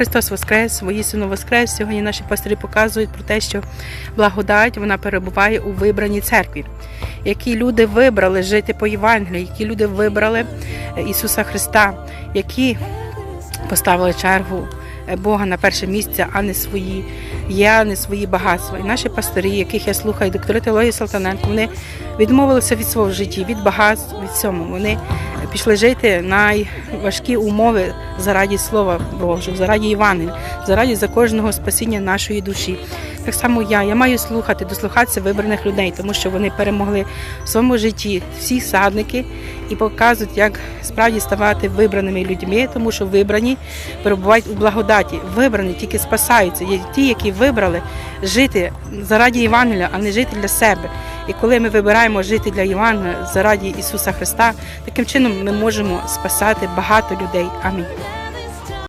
Христос Воскрес, воїсину Воскрес. Сьогодні наші пастирі показують про те, що благодать вона перебуває у вибраній церкві, які люди вибрали жити по Євангелію, які люди вибрали е, Ісуса Христа, які поставили чергу е, Бога на перше місце, а не свої я, свої багатства. І наші пастирі, яких я слухаю, доктори теології Салтаненко, вони відмовилися від свого життя, від багатств, від цьому. Вони пішли жити найважкі умови заради Слова Божого, заради Івани, заради за кожного спасіння нашої душі. Так само я. Я маю слухати, дослухатися вибраних людей, тому що вони перемогли в своєму житті всі садники і показують, як справді ставати вибраними людьми, тому що вибрані перебувають у благодаті. Вибрані тільки спасаються. Є ті, які вибрали жити заради Євангелія, а не жити для себе. І коли ми вибираємо жити для Євангелія заради Ісуса Христа, таким чином ми можемо спасати багато людей. Амінь.